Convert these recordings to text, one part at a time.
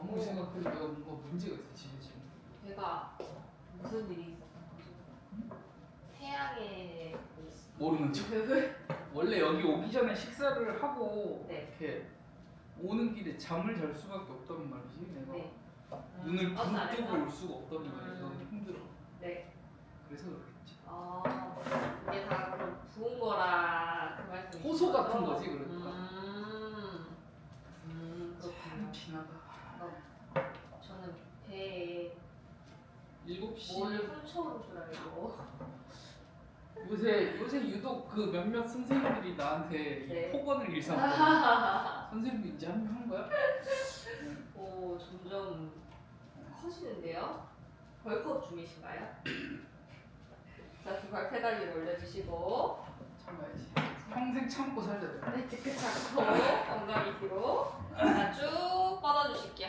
아무리 생각해도 내가 뭔가 문제가 있어 지금. 제가 무슨 일이? 태양의 모르는 척. 원래 여기 오기 전에 식사를 하고 네. 이렇게 오는 길에 잠을 잘 수밖에 없단 말이지. 내가 네. 눈을 버스 부릅 안에서? 뜨고 올 수가 없단 말이야. 음. 너무 힘들어. 네. 그래서 그렇겠지. 아 이게 다 그럼 부은 거라 그 말씀이시죠? 호소 같은 거지 그러니 7시 뭘 3초인 줄 알고 요새 요새 유독 그 몇몇 선생님들이 나한테 네. 폭언을 일삼고 선생님 이제 한 명 한 거야? 오 점점 커지는데요? 벌크업 중이신가요? 자 두발 페달 위로 올려주시고 참아야지 평생 참고 살자 내가. 네 뒤끝 잡고 엉덩이 뒤로 쭉 뻗어주실게요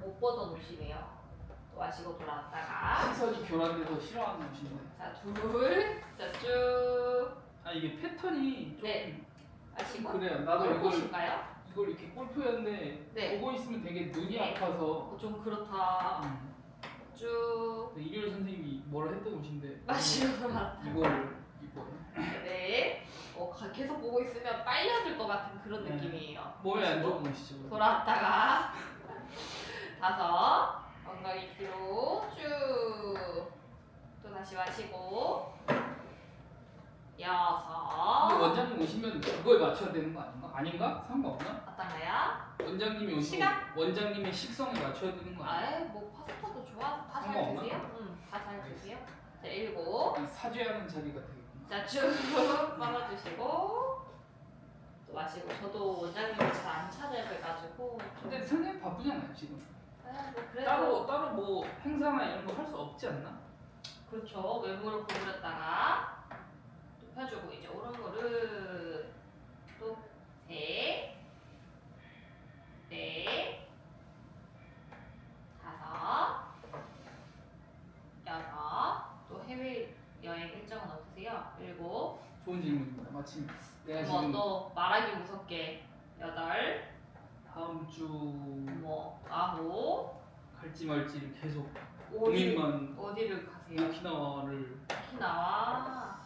못 뻗어놓으시네요 또 마시고 돌아왔다가 시선이 교란돼서 싫어하는 옷인데. 자, 둘, 자, 쭉 아 이게 패턴이 좀 네. 마시고 그래요. 나도 이걸 골프신가요? 이걸 이렇게 골프였는데 네. 보고 있으면 되게 눈이 네. 아파서 어, 좀 그렇다 음. 쭉 근데 일요일 선생님이 뭐라 했던 옷인데 마시고 돌아왔다 이걸 입고 네. 어, 가- 계속 보고 있으면 빨려들 것 같은 그런 네. 느낌이에요. 몸에 안 좋은 옷이죠. 돌아왔다가 다섯 엉덩이 뒤로 쭉. 또 다시 마시고 여섯. 근데 원장님 오시면 그거에 맞춰야 되는 거 아닌가? 아닌가? 상관없나? 어떤가요? 원장님이 오시면 시간? 원장님의 식성에 맞춰야 되는 거 아니야? 아이 뭐 파스타도 좋아. 다 잘 상관없나? 드세요. 응, 다 잘 드세요. 자 일곱. 이 사죄하는 자리가 되겠구나. 자 쭉 빨아주시고 또 마시고 저도 원장님이 잘안 찾아뵈가지고 좀- 근데 선생님 바쁘잖아요 지금. 아, 뭐 그래도 따로 따로 뭐 행사나 이런 거 할 수 없지 않나? 그렇죠. 왼무릎 구부렸다가 또 펴주고 이제 오른무릎 또 셋, 넷, 다섯, 여섯. 또 해외 여행 일정은 없으세요? 일곱. 좋은 질문입니다. 마침 내가 뭐 지금 또 말하기 무섭게 여덟. 다음 주 뭐 아홉. 갈지 말지를 계속 어디 고민만 어디를 가세요? 오키나와를 오키나와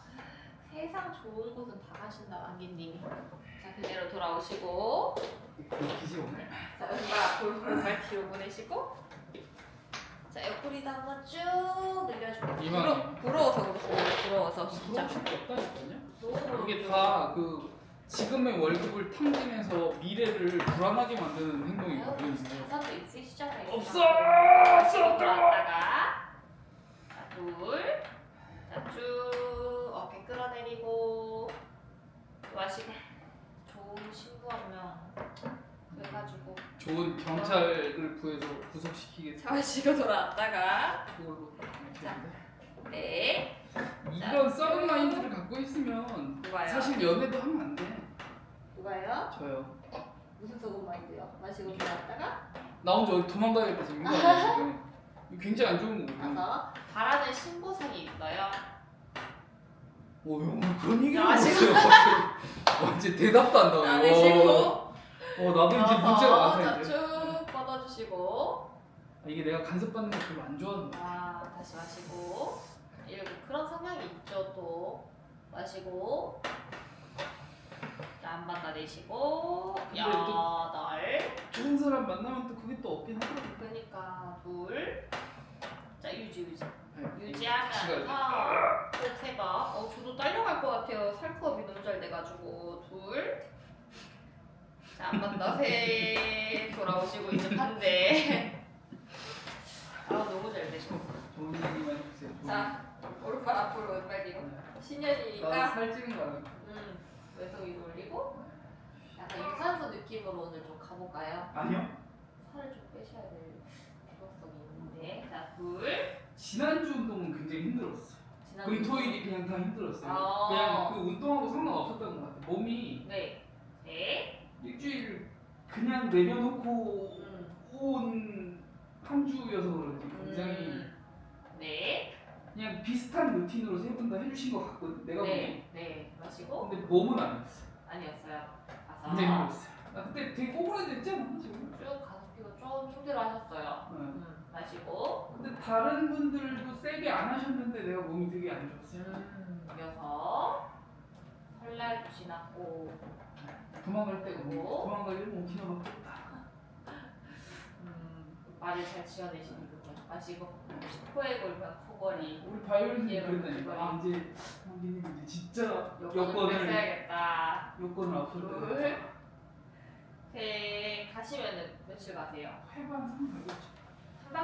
세상 좋은 곳은 다 가신다 안기님이 자 그대로 돌아오시고 기지 오늘. 자 앞으로 왼발 뒤로 보내시고 자 옆구리도 한번 쭉 늘려주고 이만. 부러, 부러워서 그렇습니다 부러워서 진짜 그럴 수가 없다니까요. 너무 이게. 다 그 지금의 월급을 탕진해서 미래를 불안하게 만드는 행동이거든요. 이게. 자산도 있으시잖아요 없어! 다시 돌아왔다가 자 둘 자쭉 어깨 끌어내리고 마시고 좋은 신부 한명 그래가지고 좋은 경찰을 구해서 구속시키겠다. 마시고 돌아왔다가 그걸로. 네 이런 썩은 마인드를 갖고 있으면 누가요? 사실 연애도 하면 안 돼. 누가요? 저요. 무슨 소금 마인드요? 마시고 돌아왔다가 나 혼자 어디 도망가야겠다 지금 이거 아니야 지금. 이거 굉장히 안 좋은 거거든. 가서 바라는 신보상이 있어요 어, 형 그런 얘기를 아. 갑자기. 어, 이제 대답도 안 나와요. 나내시고 어, 나도 이제 문제가 많다 이제. 자쭉 뻗어주시고 아, 이게 내가 간섭받는 거 별로 안 좋아하는 거야. 아 다시 마시고 이렇게 그런 성향이 있죠 또 마시고 근데 또- 여덟. 좋은 사람 만나면 또 그게 또 없긴 하더라고. 그러니까 둘자 유지 유지. 네, 유지하면서. 꼭세번 어 저도 딸려갈 것 같아요. 살코업이 너무 잘 돼가지고. 번더셋 돌아오시고 이제 반대. 아 너무 잘 되죠 좋은 얘기만 해주세요. 좋은 자 오른발 앞으로 왼발 뒤로. 나 신년이니까. 살찌는 거 아니야? 음 왼손 위로 올리고 약간 유산소 느낌으로 오늘 좀 가볼까요? 아니요. 살을 좀 빼셔야 될 필요성이 있는데 자 둘 지난주 운동은 굉장히 힘들었어. 지난 금 토 일이 그냥 다 힘들었어요. 아. 그냥 그 운동하고 상관없었던 것 같아. 몸이 네셋 일주일 그냥 내려놓고 음. 온한 주여서 그런지 굉장히 음. 네. 그냥 비슷한 루틴으로 세 분 다 해주신 것 같거든. 내가 보기엔. 네. 네. 마시고 근데 몸은 아니었어. 아니었어요. 굉장히 가서 힘들었어요. 나 그때 되게 꼬부라져 있지 않아? 지금? 쭉 가서 걷기가 좀 힘들어 하셨어요. 네. 음, 마시고 근데 다른 분들도 세게 안 하셨는데 내가 몸이 되게 안 좋았어요. 음, 이어서 설날도 지났고 도망갈 데가 그리고? 뭐 도망가기를 5km밖에 없다. 음, 말을 잘 지어내시는 부분 마시고 코에 걸면 코걸이 우리 바이올린이 예, 그랬다니까. 이제 황기님 이제 진짜 뺐어야겠다. 여권을 앞으로 둘. 새 가시면은 며칠 가세요? 해반 3 가겠죠. 3박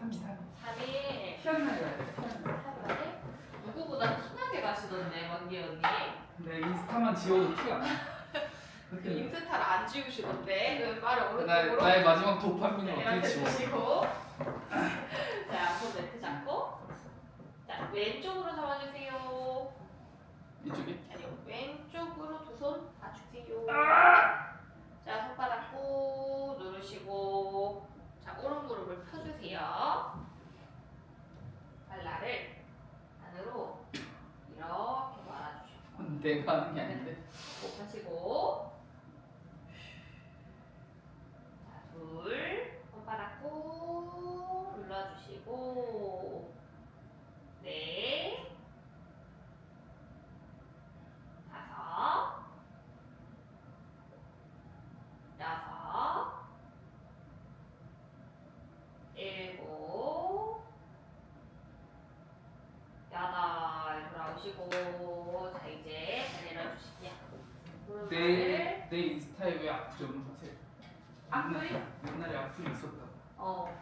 3, 3. 3일 희한하게 가야 돼. 희한하게. 3일에 누구보다 신나게 가시던데 만기 언니 내 인스타만 지워도 티가 나. 그 그렇게 인스타를 안 지우시던데 그 말을 나, 오른쪽으로 나의 마지막 도파민을 어떻게 지워? 주시고 자, 손 매트 잡고 자, 왼쪽으로 잡아주세요 이쪽에? 아니요, 왼쪽으로 두 손 맞추세요 아! 자, 손바닥 꾹 누르시고 자, 오른 무릎을 펴주세요 발라를 안으로 이렇게 말아주시고 내가 하는 게 아닌데. 꼭 하시고 자, 둘 손바닥 꾹 눌러주시고 넷 다섯 여섯 일곱 여덟 돌아오시고 자 이제 내려주시기야 내, 내 인스타에 왜 악플이 없는 거세요? 악플이? 옛날에 악플이 있었다. 어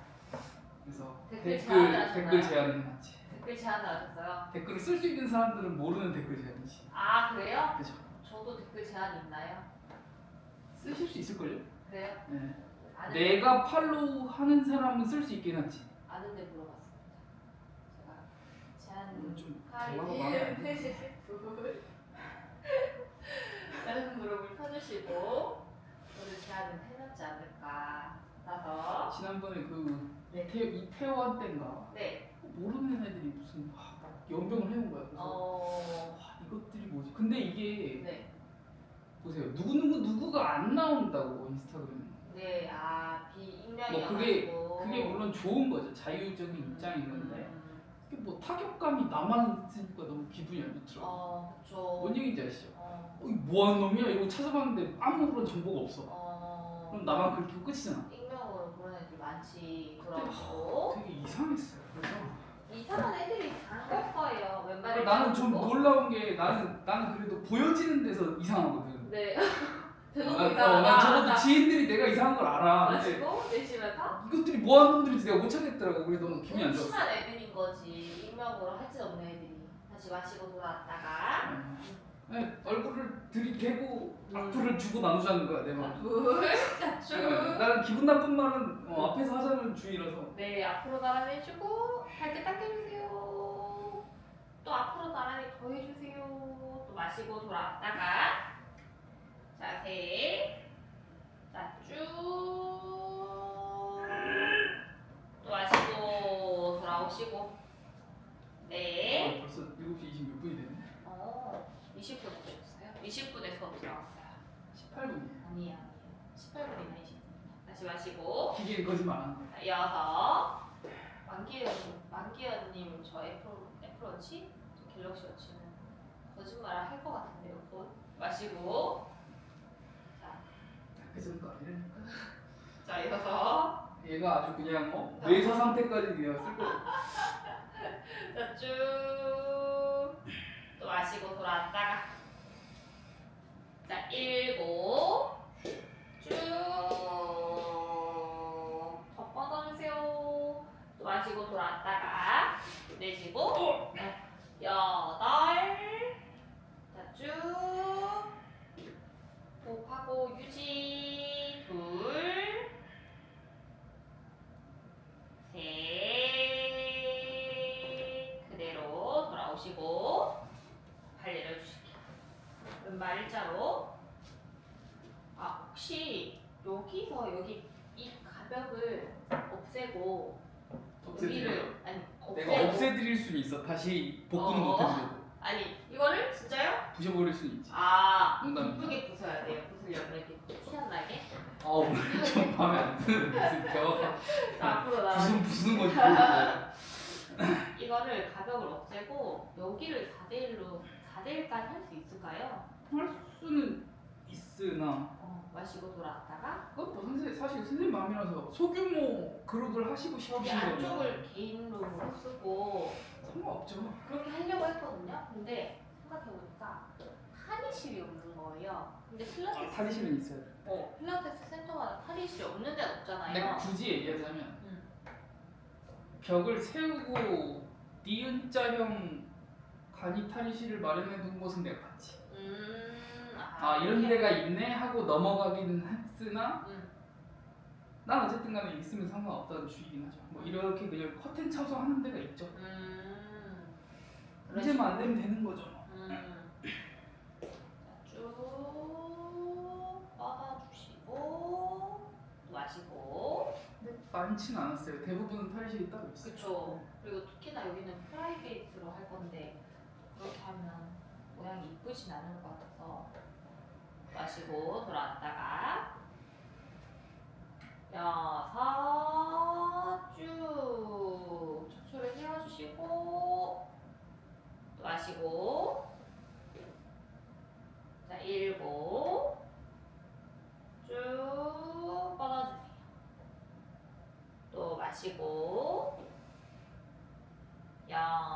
그래서 댓글 댓글 제안을 하셨나요? 댓글 제안을 해놨지. 댓글 제안을 하셨어요? 댓글을 쓸 수 있는 사람들은 모르는 댓글 제안이지. 아 그래요? 그죠? 저도 댓글 제안 있나요? 쓰실 수 있을걸요? 그래요? 네. 아는 내가 팔로우 하는 사람은 쓸 수 있긴 하지. 아는데 물어봤습니다. 제가 제안 음, 좀 대화가 다른 무릎을 펴주시고 저를 제안을 해놨지 않을까 다섯 지난번에 그 네. 이태, 이태원 때인가 네 모르는 애들이 무슨 아, 막 연병을 해온 거야. 그래서 어... 와, 이것들이 뭐지? 근데 이게 네. 보세요. 누구 누구 누구가 안 나온다고 인스타그램에. 네, 아, 비익명이 뭐 그게 그게 물론 좋은 거죠. 자유적인 입장인 건데 음, 이게 뭐 타격감이 나만 있으니까 너무 기분이 안 좋더라고. 어, 그쵸. 뭔 얘기인지 아시죠? 어, 어, 이거 뭐하는 놈이야? 이거 찾아봤는데 아무런 정보가 없어. 어. 그럼 나만 그렇게 끝이잖아. 그때 그러고 되게 이상했어요. 그래서 이상한 애들이 다는 거예요. 왼발을 나는 좀 잡고. 놀라운 게 나는 나는 그래도 보여지는 데서 이상하거든. 네. 난, 대놓고 어, 이상하다. 난 적어도 지인들이 내가 이상한 걸 알아. 근데 마시고 내쉬면서 이것들이 뭐하는 놈들인지 내가 못 찾겠더라고. 그래서 너무 기분이 안 좋았어. 심한 애들인 거지. 익명으로 할수 없는 애들이. 다시 마시고 돌아왔다가 네, 얼굴을 들이대고 음. 악플을 주고 나누자는 거야 내 말. 네, 나는 기분 나쁜 말은 어, 앞에서 하자는 주의라서. 네, 앞으로 나란히 해주고 발끝 당겨주세요. 또 앞으로 나란히 더 해주세요. 또 마시고 돌아왔다가 자, 셋. 자, 쭉. 또 마시고 돌아오시고 네. 아, 벌써 7시 26분이 됐네. 어, 20분 오셨어요? 20분에 수업 들어갔어요. 18분이에요. 아니에요, 아니에요. 18분이나 20분. 다시 마시고 기계는 거짓말 안 한다. 자, 이어서 만기현 만기현님 저 애플 애플워치 저 갤럭시 워치는 거짓말을 할것 같은데요, 곧 마시고 자, 그전 거 아니래. 자 이어서 얘가 아주 그냥 어 뇌사 상태까지 내가 쓸 거. 자쭉또 마시고 돌아왔다가 자 일곱. 쭉 더 뻗어주세요. 또 마시고 돌아왔다가 내쉬고. 여덟 자쭉 호흡하고 유지 둘 셋. 그대로 돌아오시고 발 내려주실게요. 왼발 일자로. 아 혹시 여기서 여기 이 가벽을 없애고 없애드려. 여기를 아니 내가 없애고 없애드릴 수는 있어. 다시 복구는 어. 못해드려도 아니 이거를 진짜요? 부셔버릴 수는 있지. 아 농담이다. 이쁘게 부숴야 돼요. 부수려면 이렇게 티안 나게. 아우 좀 마음에 안 드는 벼가 자, 앞으로 나 무슨 무슨 거지 모르겠어요. 이거를 가격을 없애고 여기를 4대 1로 4대 1까지 할 수 있을까요? 할 수는 있으나 어, 마시고 돌아왔다가 그것도 선생 사실 선생님 마음이라서 소규모 그룹을 하시고 싶으신 거면 안쪽을 개인 룸으로 쓰고 상관없죠. 그렇게 하려고 했거든요. 근데 생각해보니까 탈의실이 없는 거예요. 근데 아, 필라테스 탈의실은 있어요. 어, 필라테스 센터마다 탈의실이 없는 데는 없잖아요. 내가 굳이 얘기하자면 음. 벽을 세우고 니은자형 간이 탈의실을 마련해 둔 곳은 내가 봤지. 음, 아 이런? 데가 있네 하고 넘어가긴 했으나 음. 난 어쨌든 간에 있으면 상관없다는 주의긴 하죠. 뭐 이렇게 그냥 커튼 쳐서 하는 데가 있죠. 음. 이제만 안 되면 되는 거죠. 뭐. 음. 자, 쭉 뻗어주시고 또 마시고 근데 많지는 않았어요. 대부분 탈의실이 따로 있어요. 그쵸 그리고 특히나 여기는 프라이베이트로 할 건데 그렇게 하면 모양이 이쁘진 않을 것 같아서 마시고 돌아왔다가 여섯 쭉. 척추를 세워주시고 또 마시고. 자 일곱. 쭉 뻗어주세요. 또 마시고. 여